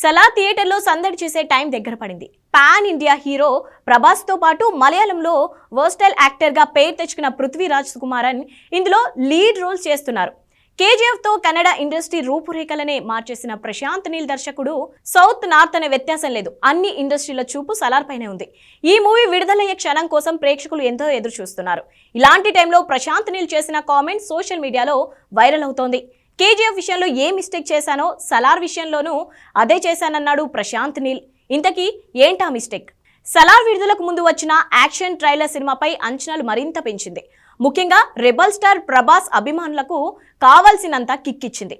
సలా థియేటర్లో సందడి చేసే టైం దగ్గర పడింది. పాన్ ఇండియా హీరో ప్రభాస్తో పాటు మలయాళంలో వర్స్టైల్ యాక్టర్గా పేరు తెచ్చుకున్న పృథ్వీరాజ్ కుమారన్ ఇందులో లీడ్ రోల్ చేస్తున్నారు. కేజీఎఫ్తో కన్నడ ఇండస్ట్రీ రూపురేఖలనే మార్చేసిన ప్రశాంత్ నీల్ దర్శకుడు సౌత్ నార్త్ అనే వ్యత్యాసం లేదు. అన్ని ఇండస్ట్రీల చూపు సలార్ పైనే ఉంది. ఈ మూవీ విడుదలయ్యే క్షణం కోసం ప్రేక్షకులు ఎంతో ఎదురు చూస్తున్నారు ఇలాంటి టైంలో ప్రశాంత్ నీల్ చేసిన కామెంట్ సోషల్ మీడియాలో వైరల్ అవుతోంది. కేజీఎఫ్ విషయంలో ఏ మిస్టేక్ చేశానో సలార్ విషయంలోనూ అదే చేశానన్నాడు ప్రశాంత్ నీల్. ఇంతకీ ఏంటా మిస్టేక్? సలార్ విడుదలకు ముందు వచ్చిన యాక్షన్ ట్రైలర్ సినిమాపై అంచనాలు మరింత పెంచింది. ముఖ్యంగా రెబల్ స్టార్ ప్రభాస్ అభిమానులకు కావాల్సినంత కిక్కిచ్చింది.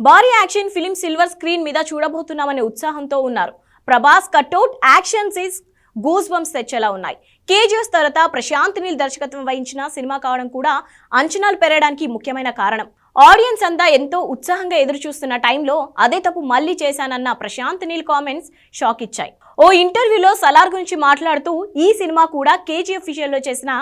భారీ యాక్షన్ ఫిలిం సిల్వర్ స్క్రీన్ మీద చూడబోతున్నామనే ఉత్సాహంతో ఉన్నారు. Prabhas cutout action scenes goosebumps తెచ్చేలా ఉన్నాయి. కేజీఎస్ తర్వాత ప్రశాంత్ నీల్ దర్శకత్వం వహించిన సినిమా కావడం కూడా అంచనాలు పెరగడానికి ముఖ్యమైన కారణం. ఆడియన్స్ అంతా ఎంతో ఉత్సాహంగా ఎదురు చూస్తున్న టైంలో అదే తప్పు మళ్ళీ చేశానన్న ప్రశాంత్ నీల్ కామెంట్స్ షాక్ ఇచ్చాయి. ఓ ఇంటర్వ్యూలో సలార్ గురించి మాట్లాడుతూ ఈ సినిమా కూడా కేజీఎఫ్ విషయంలో చేసిన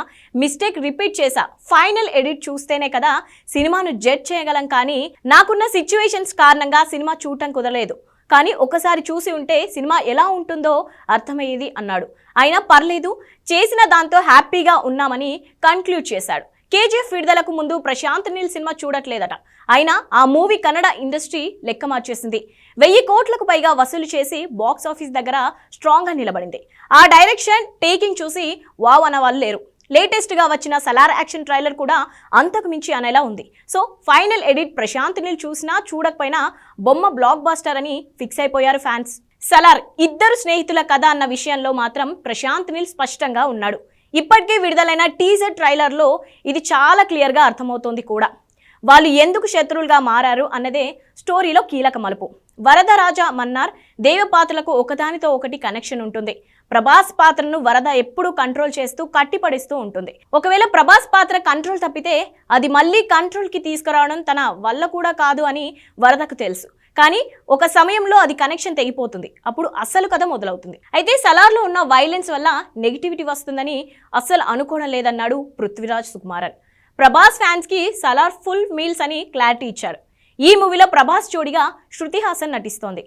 మిస్టేక్ రిపీట్ చేశా. ఫైనల్ ఎడిట్ చూస్తేనే కదా సినిమాను జడ్జ్ చేయగలం కానీ నాకున్న సిచ్యువేషన్స్ కారణంగా సినిమా చూడటం కుదరలేదు. కానీ ఒకసారి చూసి ఉంటే సినిమా ఎలా ఉంటుందో అర్థమయ్యేది అన్నాడు. అయినా పర్లేదు చేసిన దాంతో హ్యాపీగా ఉన్నామని కన్క్లూడ్ చేశాడు. కేజీఎఫ్ విడుదలకు ముందు ప్రశాంత్ నీల్ సినిమా చూడట్లేదట. అయినా ఆ మూవీ కన్నడ ఇండస్ట్రీ లెక్క మార్చేసింది. వెయ్యి కోట్లకు పైగా వసూలు చేసి బాక్స్ ఆఫీస్ దగ్గర స్ట్రాంగ్గా నిలబడింది. ఆ డైరెక్షన్ టేకింగ్ చూసి వావ్ అన్న వాళ్ళు లేరు. లేటెస్ట్గా వచ్చిన సలార్ యాక్షన్ ట్రైలర్ కూడా అంతకు మించి అనేలా ఉంది. So final edit Prashanth Neel చూసినా చూడకపోయినా బొమ్మ బ్లాక్ బాస్టర్ అని ఫిక్స్ అయిపోయారు ఫ్యాన్స్. సలార్ ఇద్దరు స్నేహితుల కథ అన్న విషయంలో మాత్రం ప్రశాంత్ నీల్ స్పష్టంగా ఉన్నాడు. ఇప్పటికే విడుదలైన టీజర్ ట్రైలర్లో ఇది చాలా క్లియర్గా అర్థమవుతోంది కూడా. వాళ్ళు ఎందుకు శత్రువులుగా మారారు అన్నదే స్టోరీలో కీలక మలుపు. వరద రాజా మన్నార్ దేవపాత్రలకు ఒకదానితో ఒకటి కనెక్షన్ ఉంటుంది. ప్రభాస్ పాత్రను వరద ఎప్పుడూ కంట్రోల్ చేస్తూ కట్టిపడిస్తూ ఉంటుంది. ఒకవేళ ప్రభాస్ పాత్ర కంట్రోల్ తప్పితే అది మళ్ళీ కంట్రోల్కి తీసుకురావడం తన వల్ల కూడా కాదు అని వరదకు తెలుసు. కానీ ఒక సమయంలో అది కనెక్షన్ తెగిపోతుంది. అప్పుడు అస్సలు కథ మొదలవుతుంది. అయితే సలార్లో ఉన్న వైలెన్స్ వల్ల నెగిటివిటీ వస్తుందని అస్సలు అనుకోవడం లేదన్నాడు పృథ్వీరాజ్ సుకుమారన్. ప్రభాస్ ఫ్యాన్స్కి సలార్ ఫుల్ మీల్స్ అని క్లారిటీ ఇచ్చారు. ఈ మూవీలో ప్రభాస్ జోడిగా శృతి హాసన్ నటిస్తోంది.